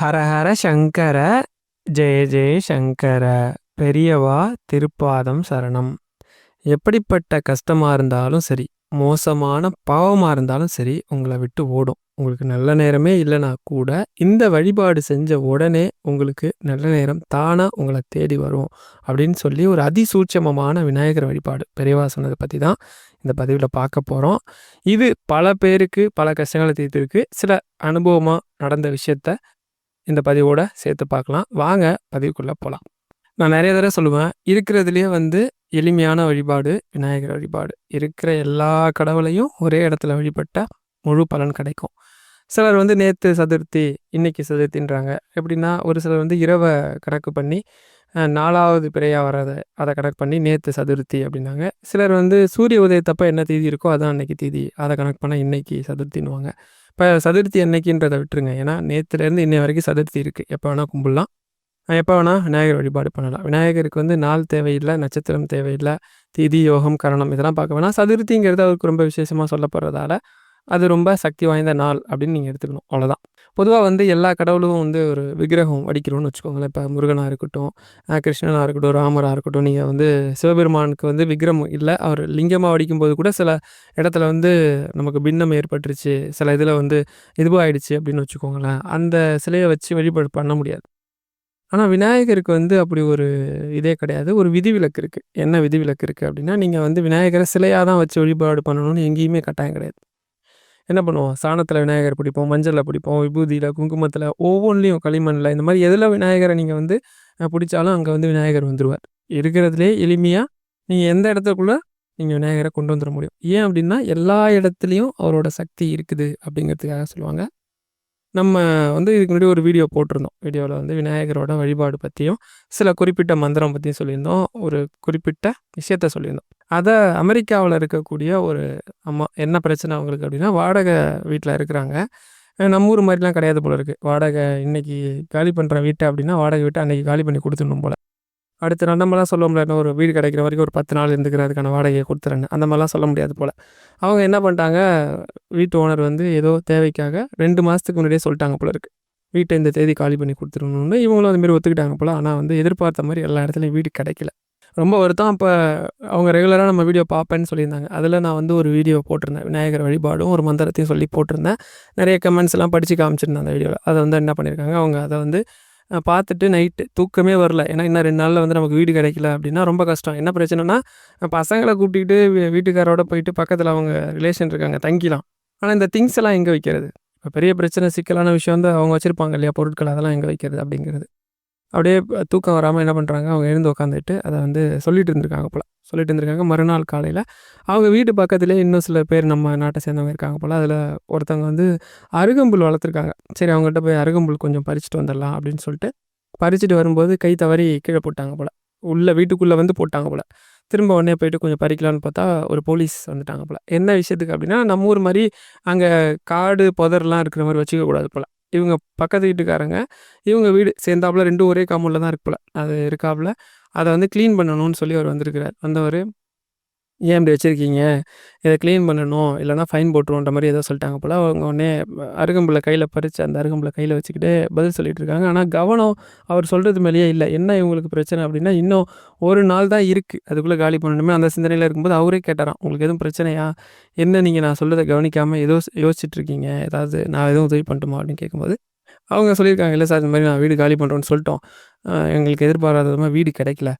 ஹரஹர சங்கர ஜெய ஜெய சங்கர பெரியவா திருப்பாதம் சரணம். எப்படிப்பட்ட கஷ்டமாக இருந்தாலும் சரி மோசமான பாவமாக இருந்தாலும் சரி உங்களை விட்டு ஓடும். உங்களுக்கு நல்ல நேரமே இல்லைனா கூட இந்த வழிபாடு செஞ்ச உடனே உங்களுக்கு நல்ல நேரம் தானாக உங்களை தேடி வரும் அப்படின்னு சொல்லி ஒரு அதிசூட்சமமான விநாயகர் வழிபாடு. பெரியவா சொன்னதை பற்றி தான் இந்த பதிவில் பார்க்க போகிறோம் இது பல பேருக்கு பல கஷ்டங்களை தீர்த்துருக்கு. சில அனுபவமாக நடந்த விஷயத்த இந்த பதிவோட சேர்த்து பார்க்கலாம். வாங்க பதிவுக்குள்ளே போகலாம் நான் நிறைய தடவை சொல்லுவேன் இருக்கிறதுலையே வந்து எளிமையான வழிபாடு விநாயகர் வழிபாடு. இருக்கிற எல்லா கடவுளையும் ஒரே இடத்துல வழிபட்டால் முழு பலன் கிடைக்கும். சிலர் வந்து நேற்று சதுர்த்தி இன்னைக்கு சதுர்த்தின்றாங்க. எப்படின்னா ஒரு சிலர் வந்து இரவை கணக்கு பண்ணி நாலாவது பிறையாக வராத அதை கணக்கு பண்ணி நேற்று சதுர்த்தி அப்படின்னாங்க. சிலர் வந்து சூரிய உதயத்தப்போ என்ன தேதி இருக்கோ அதான் அன்னைக்கு தேதி. அதை கணக்கு பண்ணால் இன்னைக்கு சதுர்த்தின்னுவாங்க. இப்போ சதுர்த்தி என்னைக்குன்றதை விட்டுருங்க. ஏன்னா நேற்றுலேருந்து இன்னை வரைக்கும் சதுர்த்தி இருக்குது எப்போ வேணால் கும்பிடலாம். எப்போ வேணால் விநாயகர் வழிபாடு பண்ணலாம். விநாயகருக்கு வந்து நாள் தேவையில்லை நட்சத்திரம் தேவையில்லை திதி யோகம் கரணம் இதெல்லாம் பார்க்க வேணாம். சதுர்த்திங்கிறது அவருக்கு ரொம்ப விசேஷமாக சொல்லப்படுறதால அது ரொம்ப சக்தி வாய்ந்த நாள் அப்படின்னு நீங்கள் எடுத்துக்கணும். அவ்வளோதான் பொதுவாக வந்து எல்லா கடவுளும் வந்து ஒரு விக்கிரகம் வடிக்கிறோன்னு வச்சுக்கோங்களேன். இப்போ முருகனாக இருக்கட்டும் கிருஷ்ணனாக இருக்கட்டும் ராமராக இருக்கட்டும் நீங்கள் வந்து சிவபெருமானுக்கு வந்து விக்ரம் இல்லை. அவர் லிங்கமாக வடிக்கும்போது கூட சில இடத்துல வந்து நமக்கு பின்னம் ஏற்பட்டுருச்சு. சில இதில் வந்து இதுவாக ஆயிடுச்சு அப்படின்னு வச்சுக்கோங்களேன். அந்த சிலையை வச்சு வழிபாடு பண்ண முடியாது. ஆனால் விநாயகருக்கு வந்து அப்படி ஒரு இதே கிடையாது. ஒரு விதிவிலக்கு இருக்குது என்ன விதிவிலக்கு இருக்குது அப்படின்னா நீங்கள் வந்து விநாயகரை சிலையாக தான் வச்சு வழிபாடு பண்ணணும்னு எங்கேயுமே கட்டாயம் கிடையாது. என்ன பண்ணுவோம்? சாணத்தில் விநாயகர் பிடிப்போம் மஞ்சளில் பிடிப்போம் விபூதியில் குங்குமத்தில் ஒவ்வொன்றிலையும் களிமண்ணில் இந்த மாதிரி எதில் விநாயகரை நீங்கள் வந்து பிடிச்சாலும் அங்கே வந்து விநாயகர் வந்துடுவார் இருக்கிறதுலே எளிமையாக நீங்கள் எந்த இடத்துக்குள்ளே நீங்கள் விநாயகரை கொண்டு வந்துட முடியும்? ஏன் அப்படின்னா எல்லா இடத்துலையும் அவரோட சக்தி இருக்குது அப்படிங்கிறதுக்காக சொல்லுவாங்க. நம்ம வந்து இதுக்கு முன்னாடி ஒரு வீடியோ போட்டிருந்தோம். வீடியோவில் வந்து விநாயகரோட வழிபாடு பற்றியும் சில குறிப்பிட்ட மந்திரம் பற்றியும் சொல்லியிருந்தோம். ஒரு குறிப்பிட்ட விஷயத்த சொல்லியிருந்தோம். அதை அமெரிக்காவில் இருக்கக்கூடிய ஒரு அம்மா என்ன பிரச்சனை அவங்களுக்கு அப்படின்னா வாடகை வீட்டில் இருக்கிறாங்க. நம்ம ஊர் மாதிரிலாம் கிடையாது போல இருக்குது வாடகை இன்றைக்கி காலி பண்ணுற வீட்டை அப்படின்னா வாடகை வீட்டை அன்றைக்கி காலி பண்ணி கொடுத்துடணும் போல். அடுத்து நம்மளாம் சொல்ல முடியாது. ஒரு வீடு கிடைக்கிற வரைக்கும் ஒரு பத்து நாள் இருந்துக்கிறதுக்கான வாடகையை கொடுத்துறேன்னு. அந்த மாதிரிலாம் சொல்ல முடியாது போல். அவங்க என்ன பண்ணிட்டாங்க? வீட்டு ஓனர் வந்து ஏதோ தேவைக்காக ரெண்டு மாதத்துக்கு முன்னாடியே சொல்லிட்டாங்க போல இருக்குது வீட்டை இந்த தேதி காலி பண்ணி கொடுத்துருணுன்னு இவங்களும் அதுமாரி ஒத்துக்கிட்டாங்க போல். ஆனால் வந்து எதிர்பார்த்த மாதிரி எல்லா இடத்துலையும் வீடு கிடைக்கல. ரொம்ப வருத்தம். அப்போ அவங்க ரெகுலராக நம்ம வீடியோ பார்ப்பேன்னு சொல்லியிருந்தாங்க. அதில் நான் வந்து ஒரு வீடியோ போட்டிருந்தேன். விநாயகர் வழிபாடும் ஒரு மந்திரத்தையும் சொல்லி போட்டிருந்தேன். நிறைய கமெண்ட்ஸ் எல்லாம் படித்து காமிச்சிருந்தேன் அந்த வீடியோவில் அதை வந்து என்ன பண்ணியிருக்காங்க அவங்க அதை வந்து பார்த்துட்டு நைட்டு தூக்கமே வரல. ஏன்னா இன்னும் ரெண்டு நாளில் வந்து நமக்கு வீடு கிடைக்கல அப்படின்னா ரொம்ப கஷ்டம். என்ன பிரச்சனைனா பசங்களை கூப்பிட்டுக்கிட்டு வீட்டுக்காரோட போயிட்டு பக்கத்தில் அவங்க ரிலேஷன் இருக்காங்க தங்கிலாம். ஆனால் இந்த திங்ஸ் எல்லாம் எங்கே வைக்கிறது? இப்போ பெரிய பிரச்சனை சிக்கலான விஷயம் வந்து அவங்க வச்சுருப்பாங்க இல்லையா? பொருட்கள் அதெல்லாம் எங்கே வைக்கிறது அப்படிங்கிறது. அப்படியே தூக்கம் வராமல் என்ன பண்ணுறாங்க அவங்க எழுந்து உட்காந்துட்டு அதை வந்து சொல்லிட்டு இருந்திருக்காங்க போல். சொல்லிட்டு இருந்திருக்காங்க. மறுநாள் காலையில் அவங்க வீட்டு பக்கத்துலேயே இன்னும் சில பேர் நம்ம நாட்டை சேர்ந்தவங்க இருக்காங்க போல். அதில் ஒருத்தவங்க வந்து அருகம்புல் வளர்த்துருக்காங்க. சரி அவங்ககிட்ட போய் அருகம்புல் கொஞ்சம் பறிச்சுட்டு வந்துடலாம் அப்படின்னு சொல்லிட்டு பறிச்சுட்டு வரும்போது கை தவறி கீழே போட்டாங்க போல். உள்ள வீட்டுக்குள்ளே வந்து போட்டாங்க போல். திரும்ப உடனே போயிட்டு கொஞ்சம் பறிக்கலான்னு பார்த்தா ஒரு போலீஸ் வந்துட்டாங்க போல். என்ன விஷயத்துக்கு அப்படின்னா நம்ம ஊர் மாதிரி அங்கே காடு புதர்லாம் இருக்கிற மாதிரி வச்சுக்க கூடாது போல். இவங்க பக்கத்து வீட்டுக்காரங்க இவங்க வீடு சேர்ந்தாப்புல ரெண்டும் ஒரே காமூனில் தான் இருக்கு போல். அது இருக்காப்புல. அதை வந்து க்ளீன் பண்ணணும்னு சொல்லி அவர் வந்திருக்கிறார். வந்தவர் ஏன் இப்படி வச்சுருக்கீங்க? இதை க்ளீன் பண்ணணும். இல்லைனா ஃபைன் போட்டுருவோன்ற மாதிரி ஏதோ சொல்லிட்டாங்க போல். அவங்க உடனே அருகம்புல கையில் பறித்து அந்த அருகம்புல கையில் வச்சுக்கிட்டு பதில் சொல்லிட்டு இருக்காங்க. ஆனால் கவனம் அவர் சொல்கிறது மேலேயே இல்லை. என்ன இவங்களுக்கு பிரச்சனை அப்படின்னா இன்னும் ஒரு நாள் தான் இருக்குது அதுக்குள்ளே காலி பண்ணணுமே. அந்த சிந்தனையில் இருக்கும்போது அவரே கேட்டாராம் உங்களுக்கு எதுவும் பிரச்சனையா? என்ன நீங்கள் நான் சொல்கிறத கவனிக்காமல் ஏதோ யோசிச்சுட்டு இருக்கீங்க? ஏதாவது நான் எதுவும் உதவி பண்ணட்டுமா? அப்படின்னு கேட்கும்போது அவங்க சொல்லியிருக்காங்க இல்லை சார் இந்த மாதிரி நான் வீடு காலி பண்ணுறோன்னு சொல்லிட்டோம். எங்களுக்கு எதிர்பாராத வீடு கிடைக்கல.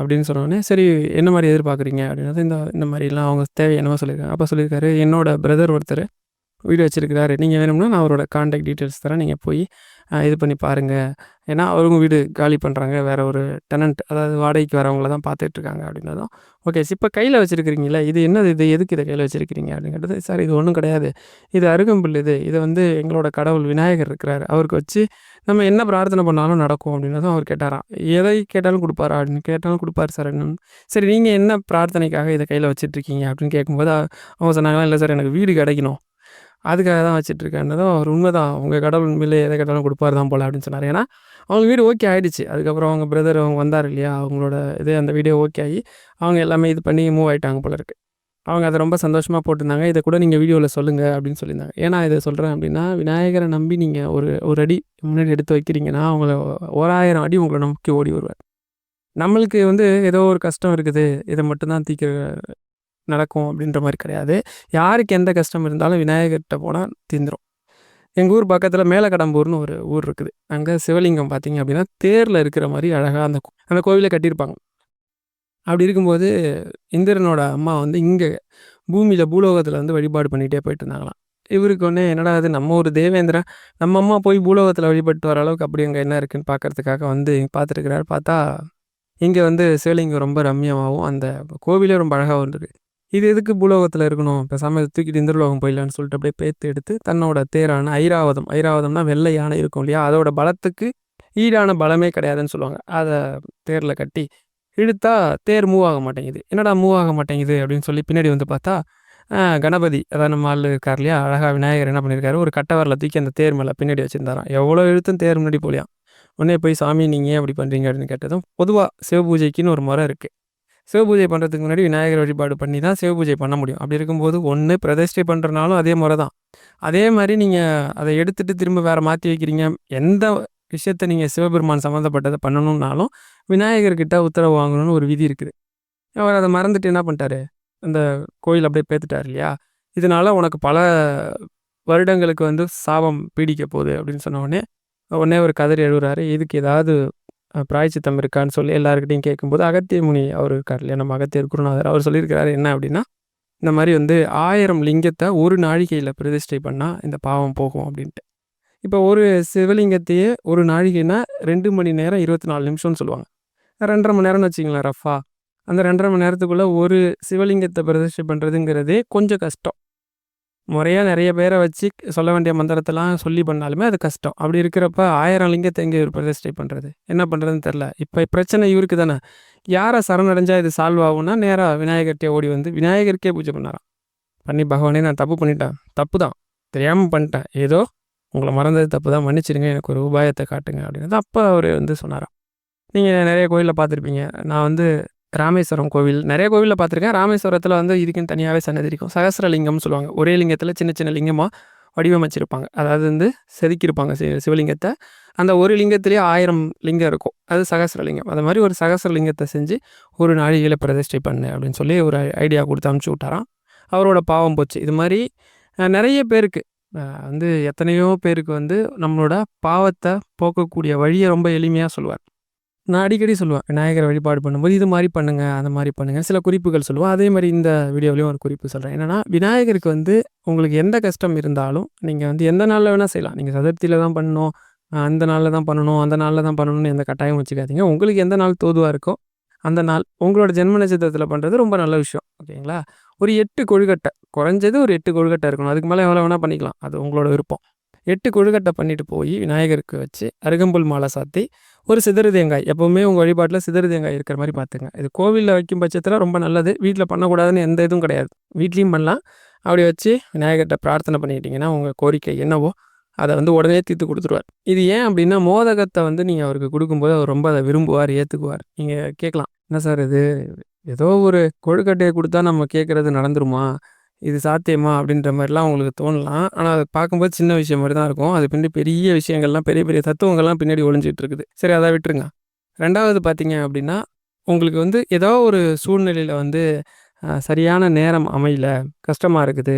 அப்படின்னு சொன்னோடனே சரி என்ன மாதிரி எதிர்பார்க்குறீங்க? அப்படின்னா இந்த இந்த மாதிரிலாம் அவங்க தேவை என்னவோ சொல்லியிருக்காங்க. அப்போ சொல்லியிருக்காரு என்னோடய பிரதர் ஒருத்தர் வீடு வச்சுருக்கிறாரு. நீங்கள் வேணும்னா நான் அவரோட காண்டாக்ட் டீட்டெயில்ஸ் தரேன். நீங்கள் போய் இது பண்ணி பாருங்கள் ஏன்னா அவங்க வீடு காலி பண்ணுறாங்க வேறு ஒரு டெனண்ட் அதாவது வாடகைக்கு வரவங்கள தான் பார்த்துட்ருக்காங்க அப்படின்னதும் ஓகே இப்போ கையில் வச்சுருக்கிறீங்களா இது என்னது? இது எதுக்கு இதை கையில் வச்சுருக்கிறீங்க அப்படிங்கிறது சார் இது ஒன்றும் கிடையாது. இது அருகம்புல் இது. இதை வந்து எங்களோட கடவுள் விநாயகர் இருக்கிறார். அவருக்கு வச்சு நம்ம என்ன பிரார்த்தனை பண்ணாலும் நடக்கும் அப்படின்னதும் அவர் கேட்டாராம். எதை கேட்டாலும் கொடுப்பாரா அப்படின்னு கேட்டாலும் கொடுப்பாரு சார் அப்படின்னு சரி நீங்கள் என்ன பிரார்த்தனைக்காக இதை கையில் வச்சுட்ருக்கீங்க அப்படின்னு கேட்கும்போது அவங்க சொன்னாங்களா இல்லை சார் எனக்கு வீடு கிடைக்கணும். அதுக்காக தான் வச்சுட்ருக்கேன்னதும் அவர் உண்மை தான் உங்கள் கடவுள் உண்மையிலே எதை கேட்டாலும் கொடுப்பாரு தான் போல் அப்படின்னு சொன்னார் ஏன்னா அவங்க வீடு ஓகே ஆகிடுச்சு அதுக்கப்புறம் அவங்க பிரதர் அவங்க வந்தார் இல்லையா அவங்களோட இதே அந்த வீடியோ ஓகே ஆகி அவங்க எல்லாமே இது பண்ணி மூவ் ஆகிட்டாங்க போல இருக்குது அவங்க அதை ரொம்ப சந்தோஷமாக போட்டிருந்தாங்க. இதை கூட நீங்கள் வீடியோவில் சொல்லுங்கள் அப்படின்னு சொல்லியிருந்தாங்க. ஏன்னா இதை சொல்கிறேன் அப்படின்னா, விநாயகரை நம்பி நீங்கள் ஒரு ஒரு அடி முன்னாடி எடுத்து வைக்கிறீங்கன்னா, அவங்கள ஓராயிரம் அடி உங்களை நோக்கி ஓடி வருவார். நம்மளுக்கு வந்து ஏதோ ஒரு கஷ்டம் இருக்குது. இதை மட்டும்தான் தீக்கிற நடக்கும் அப்படின்ற மாதிரி கிடையாது. யாருக்கு எந்த கஷ்டம் இருந்தாலும் விநாயகர்கிட்ட போனால் தீந்துரும். எங்கள் ஊர் பக்கத்தில் மேலக்கடம்பூர்னு ஒரு ஊர் இருக்குது. அங்கே சிவலிங்கம் பார்த்தீங்க அப்படின்னா, தேரில் இருக்கிற மாதிரி அழகாக அந்த அந்த கோவிலை கட்டியிருப்பாங்க. அப்படி இருக்கும்போது இந்திரனோட அம்மா வந்து இங்கே பூமியில் பூலோகத்தில் வந்து வழிபாடு பண்ணிகிட்டே போயிட்டு இருந்தாங்களாம். இவருக்கு ஒன்று என்னடா இது நம்ம ஒரு தேவேந்திரன், நம்ம அம்மா போய் பூலோகத்தில் வழிபட்டு வர அளவுக்கு அப்படி அங்கே என்ன இருக்குன்னு பார்க்கறதுக்காக வந்து பார்த்துருக்கிறாரு. பார்த்தா, இங்கே வந்து சிவலிங்கம் ரொம்ப ரம்யமாகவும் அந்த கோவிலே ரொம்ப அழகாகவும் இருந்தது. இது எதுக்கு பூலோகத்தில் இருக்கணும்? பேசாமல் இத தூக்கிட்டு இந்திரலோகம் போயிடலான்னு சொல்லிட்டு அப்படியே பேத்து எடுத்து தன்னோட தேரான ஐராவதம், ஐராவதம்னா வெள்ளை யானை இருக்கும் இல்லையா? அதோட பலத்துக்கு ஈடான பலமே கிடையாதுன்னு சொல்லுவாங்க. அதை தேரில் கட்டி இழுத்தா தேர் மூவ் ஆக மாட்டேங்குது. என்னடா மூவ் ஆக மாட்டேங்குது அப்படின்னு சொல்லி பின்னாடி வந்து பார்த்தா, கணபதி அதான் நம்ம ஆள் இருக்கார் இல்லையா? அழகா விநாயகர் என்ன பண்ணியிருக்காரு, ஒரு கட்டவரில் தூக்கி அந்த தேர் மேலே பின்னாடி வச்சுருந்தாராம் எவ்வளோ இழுத்தும் தேர் முன்னாடி போலியாம் உடனே போய் சாமி நீங்கள் ஏன் அப்படி பண்ணுறீங்க அப்படின்னு கேட்டதும், பொதுவாக சிவபூஜைக்குன்னு ஒரு முறை இருக்குது சிவ சிவபூஜை பண்ணுறதுக்கு முன்னாடி விநாயகர் வழிபாடு பண்ணி தான் சிவபூஜை பண்ண முடியும். அப்படி இருக்கும்போது ஒன்று பிரதிஷ்டை பண்ணுறனாலும் அதே முறை தான். அதே மாதிரி நீங்கள் அதை எடுத்துகிட்டு திரும்ப வேறு மாற்றி வைக்கிறீங்க. எந்த விஷயத்த நீங்கள் சிவபெருமான் சம்மந்தப்பட்டதை பண்ணணுன்னாலும் விநாயகர்கிட்ட உத்தரவு வாங்கணும்னு ஒரு விதி இருக்குது. அவர் அதை மறந்துட்டு என்ன பண்ணிட்டாரு, அந்த கோயில் அப்படியே பேத்துட்டார் இல்லையா? இதனால உனக்கு பல வருடங்களுக்கு வந்து சாபம் பீடிக்க போகுது அப்படின்னு சொன்ன உடனே, உடனே ஒரு கதறி அழுவுறாரு. இதுக்கு ஏதாவது பிராய்ச்சித்தம் இருக்கான்னு சொல்லி எல்லாருக்கிட்டையும் கேட்கும்போது, அகத்திய முனி அவர் இருக்கார் இல்லையா? நம்ம அகத்தியர் குருநாதர். அவர் சொல்லியிருக்கிறாரு என்ன அப்படின்னா, இந்த மாதிரி வந்து ஆயிரம் லிங்கத்தை ஒரு நாழிகையில் பிரதிஷ்டை பண்ணால் இந்த பாவம் போகும் அப்படின்ட்டு. இப்போ ஒரு சிவலிங்கத்தையே ஒரு நாழிகைன்னா ரெண்டு மணி நேரம் 24 நிமிஷம்னு சொல்லுவாங்க. 2 1/2 மணி நேரம்னு வச்சிங்களேன் ரஃபா அந்த 2 1/2 மணி நேரத்துக்குள்ளே ஒரு சிவலிங்கத்தை பிரதிஷ்டை பண்ணுறதுங்கிறதே கொஞ்சம் கஷ்டம். முறையாக நிறைய பேரை வச்சு சொல்ல வேண்டிய மந்திரத்தெல்லாம் சொல்லி பண்ணாலுமே அது கஷ்டம். அப்படி இருக்கிறப்ப 1000 லிங்கத்த எங்க இவரு பிரதிஷ்டை பண்ணுறது என்ன பண்ணுறதுன்னு தெரில இப்போ பிரச்சனை இவருக்கு தானே. யாரை சரணடைஞ்சால் இது சால்வ் ஆகும்னா, நேராக விநாயகர்கிட்டே ஓடி வந்து விநாயகருக்கே பூஜை பண்ணாராம். பண்ணி பகவானே நான் தப்பு பண்ணிட்டேன். தப்பு தான். தெரியாமல் பண்ணிட்டேன். ஏதோ உங்களை மறந்தது தப்பு தான். மன்னிச்சிடுங்க. எனக்கு ஒரு உபாயத்தை காட்டுங்க அப்படின்னது. அப்போ அவர் வந்து சொன்னாராம். நீங்கள் நிறைய கோயிலில் பார்த்துருப்பீங்க. நான் வந்து ராமேஸ்வரம் கோவில் நிறைய கோவிலில் பார்த்துருக்கேன். ராமேஸ்வரத்தில் வந்து இதுக்குன்னு தனியாகவே சன்னதி இருக்கும். சகசரலிங்கம்னு சொல்லுவாங்க. ஒரே லிங்கத்தில் சின்ன சின்ன லிங்கமாக வடிவமைச்சிருப்பாங்க. அதாவது வந்து செதுக்கியிருப்பாங்க சிவலிங்கத்தை அந்த ஒரு லிங்கத்திலேயே ஆயிரம் லிங்கம் இருக்கும். அது சகஸ்ரலிங்கம். அது மாதிரி ஒரு சகசரலிங்கத்தை செஞ்சு ஒரு நாழிகையில பிரதிஷ்டை பண்ணு அப்படின்னு சொல்லி ஒரு ஐடியா கொடுத்து அனுப்பிச்சு விட்டாராம். அவரோட பாவம் போச்சு. இது மாதிரி நிறைய பேருக்கு வந்து எத்தனையோ பேருக்கு வந்து நம்மளோட பாவத்தை போக்கக்கூடிய வழியை ரொம்ப எளிமையாக சொல்லுவார். நான் அடிக்கடி சொல்லுவேன். விநாயகரை வழிபாடு பண்ணும்போது இது மாதிரி பண்ணுங்க, அந்த மாதிரி பண்ணுங்க. சில குறிப்புகள் சொல்லுவேன். அதே மாதிரி இந்த வீடியோவிலையும் ஒரு குறிப்பு சொல்கிறேன் என்னன்னா, விநாயகருக்கு வந்து உங்களுக்கு எந்த கஷ்டம் இருந்தாலும், நீங்கள் வந்து எந்த நாளில் வேணால் செய்யலாம். நீங்கள் சதுர்த்தியில் தான் பண்ணணும், அந்த நாளில் தான் பண்ணணும், அந்த நாளில் தான் பண்ணணும்னு எந்த கட்டாயம் வச்சுக்காதீங்க. உங்களுக்கு எந்த நாள் தோதுவாக இருக்கோ, அந்த நாள் உங்களோட ஜென்ம நட்சத்திரத்தில் பண்ணுறது ரொம்ப நல்ல விஷயம். ஓகேங்களா? ஒரு எட்டு கொழுக்கட்டை குறைஞ்சது ஒரு எட்டு கொழுக்கட்டை இருக்கணும். அதுக்கு மேலே எவ்வளோ வேணால் பண்ணிக்கலாம். அது உங்களோட விருப்பம். எட்டு கொழுக்கட்டை பண்ணிட்டு போய் விநாயகருக்கு வச்சு, அருகம்புல் மாலை சாத்தி, ஒரு சிதறு தேங்காய் எப்பவுமே உங்கள் வழிபாட்டில் சிதறு தேங்காய் இருக்கிற மாதிரி பார்த்துக்கங்க. இது கோவிலில் வைக்கும் பட்சத்தில் ரொம்ப நல்லது. வீட்டில் பண்ணக்கூடாதுன்னு எந்த இதுவும் கிடையாது. வீட்லேயும் பண்ணலாம். அப்படி வச்சு விநாயகர்கிட்ட பிரார்த்தனை பண்ணிக்கிட்டீங்கன்னா, உங்கள் கோரிக்கை என்னவோ அதை வந்து உடனே தீர்த்து கொடுத்துருவார் இது ஏன் அப்படின்னா, மோதகத்தை வந்து நீங்கள் அவருக்கு கொடுக்கும்போது அவர் ரொம்ப அதை விரும்புவார், ஏற்றுக்குவார் நீங்கள் கேட்கலாம். என்ன சார் இது? ஏதோ ஒரு கொழுக்கட்டையை கொடுத்தா நம்ம கேட்குறது நடந்துருமா? இது சாத்தியமா? அப்படின்ற மாதிரிலாம் உங்களுக்கு தோணலாம். ஆனால் அதை பார்க்கும்போது சின்ன விஷயம் மாதிரி தான் இருக்கும். அது பின்னாடி பெரிய விஷயங்கள்லாம், பெரிய பெரிய தத்துவங்கள்லாம் பின்னாடி ஒழிஞ்சிட்டு இருக்குது. சரி அதை விட்டுருங்க. ரெண்டாவது பார்த்தீங்க அப்படின்னா, உங்களுக்கு வந்து ஏதோ ஒரு சூழ்நிலையில் வந்து சரியான நேரம் அமையல, கஷ்டமாக இருக்குது,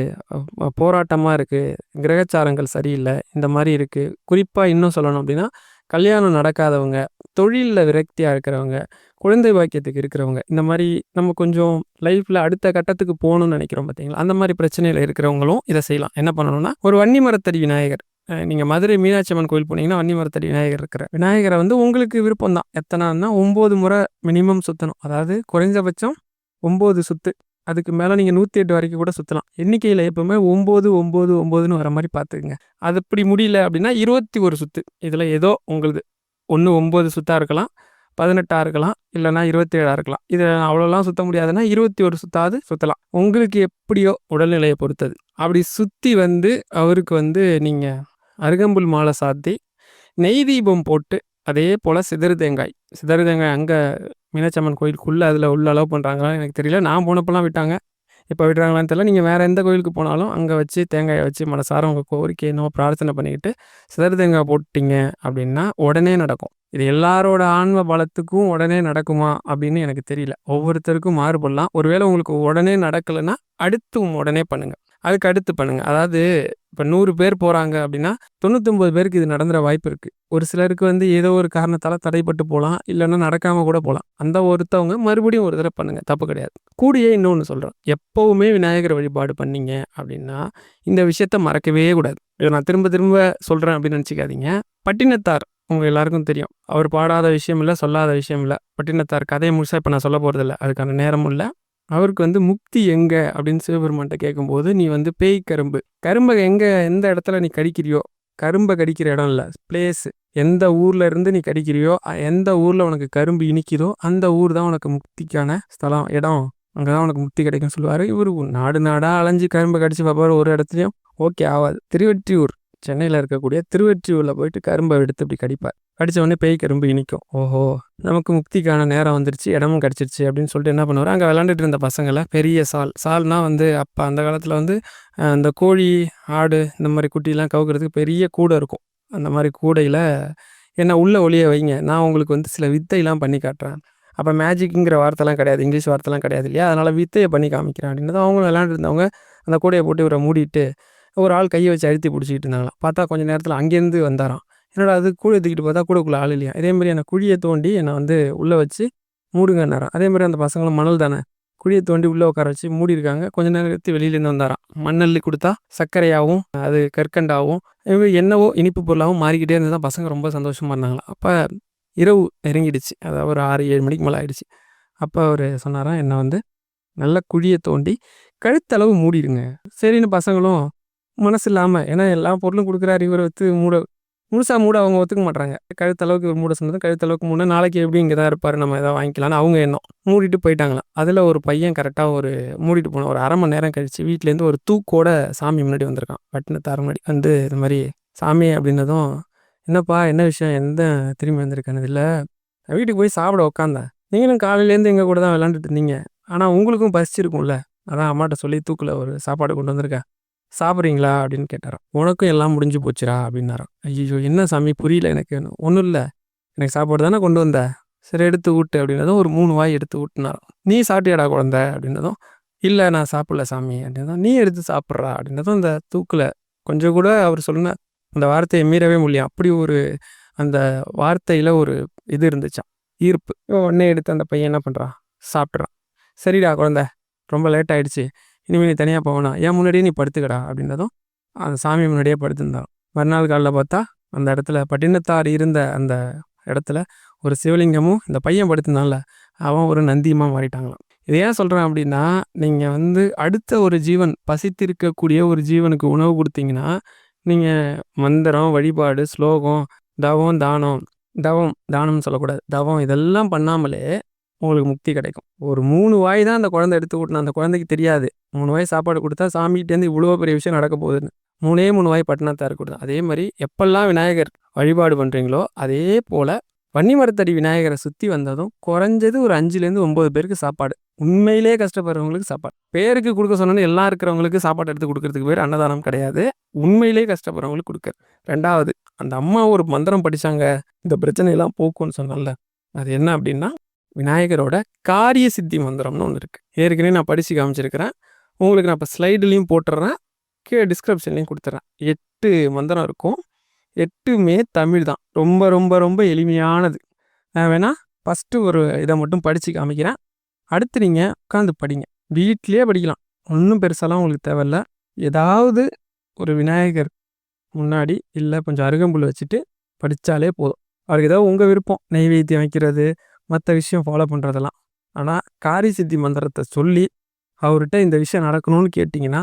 போராட்டமாக இருக்குது கிரகச்சாரங்கள் சரியில்லை இந்த மாதிரி இருக்குது குறிப்பாக இன்னும் சொல்லணும் அப்படின்னா, கல்யாணம் நடக்காதவங்க, தொழிலில் விரக்தியாக இருக்கிறவங்க, குழந்தை பாக்கியத்துக்கு இருக்கிறவங்க, இந்த மாதிரி நம்ம கொஞ்சம் லைஃப்பில் அடுத்த கட்டத்துக்கு போகணும்னு நினைக்கிறோம் பார்த்தீங்களா? அந்த மாதிரி பிரச்சனையில் இருக்கிறவங்களும் இதை செய்யலாம். என்ன பண்ணணும்னா, ஒரு வன்னி மரத்தடி விநாயகர். நீங்கள் மதுரை மீனாட்சி அம்மன் கோயில் போனீங்கன்னா, வன்னிமரத்தடி விநாயகர் இருக்கிற விநாயகரை வந்து உங்களுக்கு விருப்பம் தான். எத்தனைன்னா ஒம்பது முறை மினிமம் சுத்தணும். அதாவது குறைஞ்சபட்சம் ஒம்பது சுத்து. அதுக்கு மேலே நீங்கள் நூற்றி எட்டு வரைக்கும் கூட சுற்றலாம் எண்ணிக்கையில் எப்பவுமே 9, 9, 9ன்னு வர மாதிரி பார்த்துக்குங்க அது அப்படி முடியல அப்படின்னா 21 சுத்து. இதில் ஏதோ உங்களுது. ஒன்று ஒம்பது சுத்தாக இருக்கலாம், 18ஆ இருக்கலாம், இல்லன்னா 27ஆ இருக்கலாம். இதில் அவ்வளோலாம் சுத்த முடியாதுன்னா 21 சுத்தாவது சுத்தலாம். உங்களுக்கு எப்படியோ உடல்நிலையை பொறுத்தது. அப்படி சுற்றி வந்து அவருக்கு வந்து நீங்கள் அருகம்புல் மாலை சாத்தி, நெய் தீபம் போட்டு, அதே போல் சிதறு தேங்காய். சிதறு தேங்காய் அங்கே மீனாட்சி கோயிலுக்குள்ளே அதில் உள்ள அலோவ் பண்ணுறாங்களா எனக்கு தெரியல. நான் போனப்பெல்லாம் விட்டாங்க. இப்போ விடுறாங்களான்னு தெரியல. நீங்கள் வேறு எந்த கோயிலுக்கு போனாலும் அங்கே வச்சு தேங்காயை வச்சு மனசார உங்கள் கோரிக்கை என்னவோ பிரார்த்தனை பண்ணிக்கிட்டு சிதறு தேங்காய் போட்டிங்க அப்படின்னா உடனே நடக்கும். இது எல்லாரோட ஆன்ம பலத்துக்கும் உடனே நடக்குமா அப்படின்னு எனக்கு தெரியல. ஒவ்வொருத்தருக்கும் மாறுபடலாம். ஒருவேளை உங்களுக்கு உடனே நடக்கலைன்னா அடுத்து உடனே பண்ணுங்கள் அதுக்கு அடுத்து பண்ணுங்கள் அதாவது இப்போ நூறு பேர் போகிறாங்க அப்படின்னா தொண்ணூத்தொம்பது பேருக்கு இது நடந்துற வாய்ப்பு இருக்குது ஒரு சிலருக்கு வந்து ஏதோ ஒரு காரணத்தால் தடைப்பட்டு போகலாம் இல்லைன்னா நடக்காமல் கூட போகலாம் அந்த ஒருத்தவங்க மறுபடியும் ஒரு தடவை பண்ணுங்கள் தப்பு கிடையாது. கூடியே இன்னொன்று சொல்கிறேன் எப்போவுமே விநாயகர் வழிபாடு பண்ணீங்க அப்படின்னா இந்த விஷயத்த மறக்கவே கூடாது. இதை நான் திரும்ப திரும்ப சொல்கிறேன் அப்படின்னு நினச்சிக்காதீங்க. பட்டினத்தார் உங்கள் எல்லாருக்கும் தெரியும். அவர் பாடாத விஷயம் இல்லை சொல்லாத விஷயம் இல்லை. பட்டினத்தார் கதையை முழுசாக இப்போ நான் சொல்ல போகிறதில்ல அதுக்கான நேரமும் இல்லை. அவருக்கு வந்து முக்தி எங்க? அப்படின்னு சிவபெருமான்கிட்ட கேட்கும்போது நீ வந்து பேய் கரும்பு. கரும்பை எங்க எந்த இடத்துல நீ கடிக்கிறியோ? கரும்பை கடிக்கிற இடம் இல்லை பிளேஸ் எந்த ஊர்ல இருந்து நீ கடிக்கிறியோ எந்த ஊர்ல உனக்கு கரும்பு இனிக்குதோ அந்த ஊர் தான் உனக்கு முக்திக்கான ஸ்தலம் இடம். அங்கதான் உனக்கு முக்தி கிடைக்கும்னு சொல்லுவாரு. இவரு நாடு நாடா அலைஞ்சு கரும்பை கடிச்சு பார்ப்பாரு ஒரு இடத்துலையும். ஓகே ஆகாது திருவெற்றியூர் சென்னையில் இருக்கக்கூடிய திருவெற்றியூரில் போயிட்டு கரும்பை எடுத்து இப்படி கடிப்பார். கடித்த உடனே பேய்க்கு ரொம்ப இனிக்கும். ஓஹோ நமக்கு முக்திக்கான நேரம் வந்துருச்சு இடமும் கிடச்சிருச்சு அப்படின்னு சொல்லிட்டு என்ன பண்ணுவார்? அங்கே விளாண்டுட்டு இருந்த பசங்களை பெரிய சால் சால்னால் வந்து அப்போ அந்த காலத்தில் வந்து அந்த கோழி ஆடு இந்த மாதிரி குட்டிலாம் கவுக்கிறதுக்கு பெரிய கூடை இருக்கும். அந்த மாதிரி கூடையில் என்ன உள்ளே ஒளிய வைங்க நான் உங்களுக்கு வந்து சில வித்தையெல்லாம் பண்ணி காட்டுறேன். அப்போ மேஜிக்குங்கிற வார்த்தைலாம் கிடையாது இங்கிலீஷ் வார்த்தைலாம் கிடையாது இல்லையா? அதனால் வித்தையை பண்ணி காமிக்கிறேன் அப்படின்னு அவங்களும் விளாண்டுட்டு இருந்தவங்க அந்த கூடையை போட்டு இவரை மூடிட்டு ஒரு ஆள் கையை வச்சு அழுத்தி பிடிச்சிக்கிட்டு இருந்தாங்களாம். பார்த்தா கொஞ்சம் நேரத்தில் அங்கேருந்து வந்தாராம். என்னடா அது கூடை தூக்கிட்டு பார்த்தா கூடக்குள்ளே ஆள் இல்லையா? இதேமாரி என்னை குழியை தோண்டி என்னை வந்து உள்ளே வச்சு மூடுங்கன்னாராம் அதேமாதிரி அந்த பசங்களும் மணல் தானே? குழியை தோண்டி உள்ளே உட்கார வச்சு மூடிருக்காங்க கொஞ்ச நேரம் எடுத்து வெளியிலேருந்து வந்தாராம் மண்ணல்லி கொடுத்தா சர்க்கரையாகவும் அது கற்கண்டாகவும் என்னவோ இனிப்பு பொருளாகவும் மாறிக்கிட்டே இருந்து தான் பசங்க ரொம்ப சந்தோஷமாக இருந்தாங்களா? அப்போ இரவு நெருங்கிடுச்சு. அதாவது ஒரு ஆறு ஏழு மணிக்கு மேலே ஆயிடுச்சு. அப்போ அவர் சொன்னாராம் என்னை வந்து நல்ல குழியை தோண்டி கழுத்தளவு மூடிடுங்க சரின்னு பசங்களும் மனசு இல்லாமல் ஏன்னா எல்லா பொருளும் கொடுக்குறாரு. இவரை வச்சு மூட முழுசாக மூட அவங்க ஒத்துக்க மாட்டாங்க கழுத்தளவுக்கு ஒரு மூட சொன்னது கழுத்தளவுக்கு மூணு நாளைக்கு எப்படி இங்கே தான் இருப்பார் நம்ம எதாவது வாங்கிக்கலாம்னு அவங்க எண்ணம். மூடிட்டு போயிட்டாங்களாம். அதில் ஒரு பையன் கரெக்டாக ஒரு மூடிட்டு போனோம் ஒரு அரை மணி நேரம் கழிச்சு வீட்டிலேருந்து ஒரு தூக்கோட சாமி முன்னாடி வந்திருக்கான். பட்டினத்தார முன்னாடி வந்து இது மாதிரி சாமி அப்படின்னதும் என்னப்பா என்ன விஷயம்? எந்த திரும்பி வந்திருக்கானது இல்லை வீட்டுக்கு போய் சாப்பிட உட்காந்தேன் நீங்களும் காலையிலேருந்து எங்கள் கூட தான் விளாண்டுட்டு இருந்தீங்க. ஆனால் உங்களுக்கும் பசிச்சிருக்கும்ல. அதான் அம்மாட்ட சொல்லி தூக்கில் ஒரு சாப்பாடு கொண்டு வந்திருக்கேன். சாப்பிட்றீங்களா அப்படின்னு கேட்டாராம். உனக்கும் எல்லாம் முடிஞ்சு போச்சுரா அப்படின்னாராம். ஐயோ என்ன சாமி? புரியல எனக்கு. ஒன்றும் இல்லை. எனக்கு சாப்பாடு தானே கொண்டு வந்த? சரி எடுத்து ஊட்டு அப்படின்னதும் ஒரு மூணு வாய் எடுத்து ஊட்டினாராம். நீ சாப்பிட்டியாடா குழந்த? அப்படின்னதும் இல்லை நான் சாப்பிடல சாமி. அப்படின்னதும் நீ எடுத்து சாப்பிட்றா அப்படின்னதும் அந்த தூக்கில் கொஞ்சம் கூட அவர் சொன்ன அந்த வார்த்தையை மீறவே முடியும் அப்படி ஒரு அந்த வார்த்தையில் ஒரு இது இருந்துச்சான் ஈர்ப்பு. உடனே எடுத்து அந்த பையன் என்ன பண்ணுறான் சாப்பிட்றான் சரிடா குழந்த ரொம்ப லேட் ஆகிடுச்சு இனிமேல் நீ தனியாக போகணும் ஏன் முன்னாடியே நீ படுத்துக்கடா அப்படின்றதும் அந்த சாமி முன்னாடியே படுத்திருந்தான். மறுநாள் காலில் பார்த்தா அந்த இடத்துல பட்டினத்தார் இருந்த அந்த இடத்துல ஒரு சிவலிங்கமும் இந்த பையன் படுத்திருந்தான்ல அவன் ஒரு நந்தியமாக மாறிட்டாங்களாம். இதை ஏன் சொல்கிறேன் அப்படின்னா நீங்கள் வந்து அடுத்த ஒரு ஜீவன் பசித்திருக்கக்கூடிய ஒரு ஜீவனுக்கு உணவு கொடுத்தீங்கன்னா நீங்கள் மந்திரம் வழிபாடு ஸ்லோகம் தவம் தானம் தவம் தானம்னு சொல்லக்கூடாது. தவம் இதெல்லாம் பண்ணாமலே உங்களுக்கு முக்தி கிடைக்கும். ஒரு மூணு வாய் தான் அந்த குழந்தை எடுத்து விட்டணும் அந்த குழந்தைக்கு தெரியாது. மூணு வாய் சாப்பாடு கொடுத்தா சாமிகிட்டேருந்து இவ்வளோ பெரிய விஷயம் நடக்க போகுதுன்னு. மூணே மூணு வாய் பட்டினத்தார் கொடுத்தா அதே மாதிரி எப்பெல்லாம் விநாயகர் வழிபாடு பண்ணுறீங்களோ அதே போல் வன்னிமரத்தடி விநாயகரை சுற்றி வந்ததும் குறைஞ்சது ஒரு அஞ்சுலேருந்து ஒம்பது பேருக்கு சாப்பாடு. உண்மையிலே கஷ்டப்படுறவங்களுக்கு சாப்பாடு. பேருக்கு கொடுக்க சொன்னோன்னு எல்லாம் இருக்கிறவங்களுக்கு சாப்பாடு எடுத்து கொடுக்கறதுக்கு பேர் அன்னதானம் கிடையாது. உண்மையிலே கஷ்டப்படுறவங்களுக்கு கொடுக்க ரெண்டாவது அந்த அம்மா ஒரு மந்திரம் படித்தாங்க இந்த பிரச்சனையெல்லாம் போக்கும்னு சொன்னால அது என்ன அப்படின்னா விநாயகரோட காரிய சித்தி மந்திரம்னு ஒன்று இருக்குது ஏற்கனவே நான் படித்து காமிச்சிருக்கிறேன். உங்களுக்கு நான் இப்போ ஸ்லைடுலேயும் போட்டுடுறேன் கீழே டிஸ்கிரிப்ஷன்லேயும் கொடுத்துட்றேன் எட்டு மந்திரம் இருக்கும். எட்டுமே தமிழ் தான். ரொம்ப ரொம்ப ரொம்ப எளிமையானது. நான் வேணால் ஃபஸ்ட்டு ஒரு இதை மட்டும் படித்து காமிக்கிறேன். அடுத்து நீங்கள் உட்காந்து படிங்க. வீட்லேயே படிக்கலாம். ஒன்றும் பெருசாலாம் உங்களுக்கு தேவையில்ல. ஏதாவது ஒரு விநாயகர் முன்னாடி இல்லை கொஞ்சம் அருகம்புல் வச்சுட்டு படித்தாலே போதும். அவருக்கு ஏதாவது உங்கள் விருப்பம். நெய்வேத்தியம் வைக்கிறது மற்ற விஷயம் ஃபாலோ பண்ணுறதெல்லாம் ஆனால் காரி சித்தி மந்திரத்தை சொல்லி அவர்கிட்ட இந்த விஷயம் நடக்கணும்னு கேட்டிங்கன்னா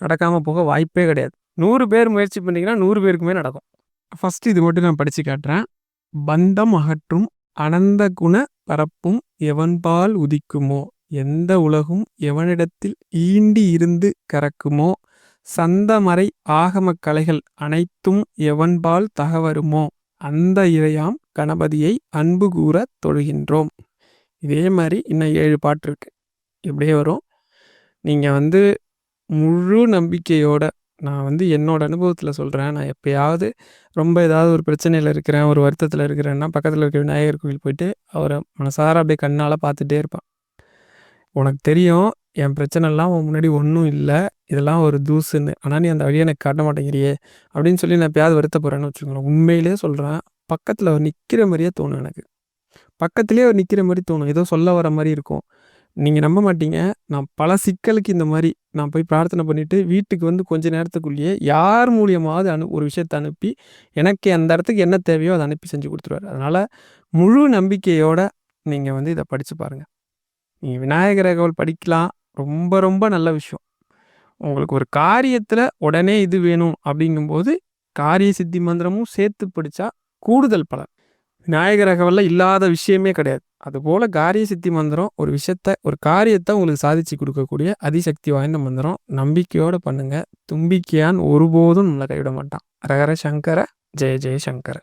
நடக்காமல் போக வாய்ப்பே கிடையாது. நூறு பேர் முயற்சி பண்ணிங்கன்னா நூறு பேருக்குமே நடக்கும். ஃபஸ்ட்டு இது மட்டும் நான் படித்து காட்டுறேன். பந்தம் அகற்றும் அனந்த குண பரப்பும் எவன்பால் உதிக்குமோ? எந்த உலகும் எவனிடத்தில் ஈண்டி இருந்து கறக்குமோ? சந்தமறை ஆகம கலைகள் அனைத்தும் எவன்பால் தகவருமோ அந்த இறையாம் கணபதியை அன்பு கூற தொழுகின்றோம். இதே மாதிரி இன்னும் ஏழு பாட்டு இருக்கு. இப்படியே வரும். நீங்கள் வந்து முழு நம்பிக்கையோட நான் வந்து என்னோட அனுபவத்தில் சொல்கிறேன் நான் எப்பயாவது ரொம்ப ஏதாவது ஒரு பிரச்சனையில் இருக்கிறேன், ஒரு வருத்தத்தில் இருக்கிறேன்னா, பக்கத்தில் இருக்கிற விநாயகர் கோவில் போயிட்டு, அவரை மனசார அப்படியே கண்ணால் பார்த்துட்டே இருப்பான். "உனக்கு தெரியும், என் பிரச்சனைலாம் உன் முன்னாடி ஒன்றும் இல்லை. இதெல்லாம் ஒரு தூசுன்னு. ஆனால் நீ அந்த வழியை எனக்கு காட்ட மாட்டேங்கிறியே!" அப்படின்னு சொல்லி நான் எப்பயாவது வருத்தப்படுறேன்னு வச்சுக்கோங்களேன், உண்மையிலே சொல்கிறேன் பக்கத்தில் அவர் நிற்கிற மாதிரியே தோணும் எனக்கு. பக்கத்துலேயே அவர் நிற்கிற மாதிரி தோணும். ஏதோ சொல்ல வர மாதிரி இருக்கும். நீங்கள் நம்ப மாட்டீங்க. நான் பல சிக்கலுக்கு இந்த மாதிரி நான் போய் பிரார்த்தனை பண்ணிவிட்டு வீட்டுக்கு வந்து கொஞ்ச நேரத்துக்குள்ளேயே யார் மூலியமாவது அனு ஒரு விஷயத்தை அனுப்பி, எனக்கு அந்த இடத்துக்கு என்ன தேவையோ அதை அனுப்பி செஞ்சு கொடுத்துருவார் அதனால் முழு நம்பிக்கையோடு நீங்கள் வந்து இதை படித்து பாருங்க. நீங்கள் விநாயகர் ரகவல் படிக்கலாம். ரொம்ப ரொம்ப நல்ல விஷயம். உங்களுக்கு ஒரு காரியத்தில் உடனே இது வேணும் அப்படிங்கும்போது, காரிய சித்தி மந்திரமும் சேர்த்து படித்தா கூடுதல் பலன். விநாயகர் அகவல்ல இல்லாத விஷயமே கிடையாது. அதுபோல் காரிய சித்தி மந்திரம் ஒரு விஷயத்த ஒரு காரியத்தை உங்களுக்கு சாதிச்சு கொடுக்கக்கூடிய அதிசக்தி வாய்ந்த மந்திரம். நம்பிக்கையோடு பண்ணுங்கள் தும்பிக்கையான் ஒருபோதும் நம்மளை கைவிட மாட்டான். ரகர சங்கர! ஜெய ஜெய சங்கர!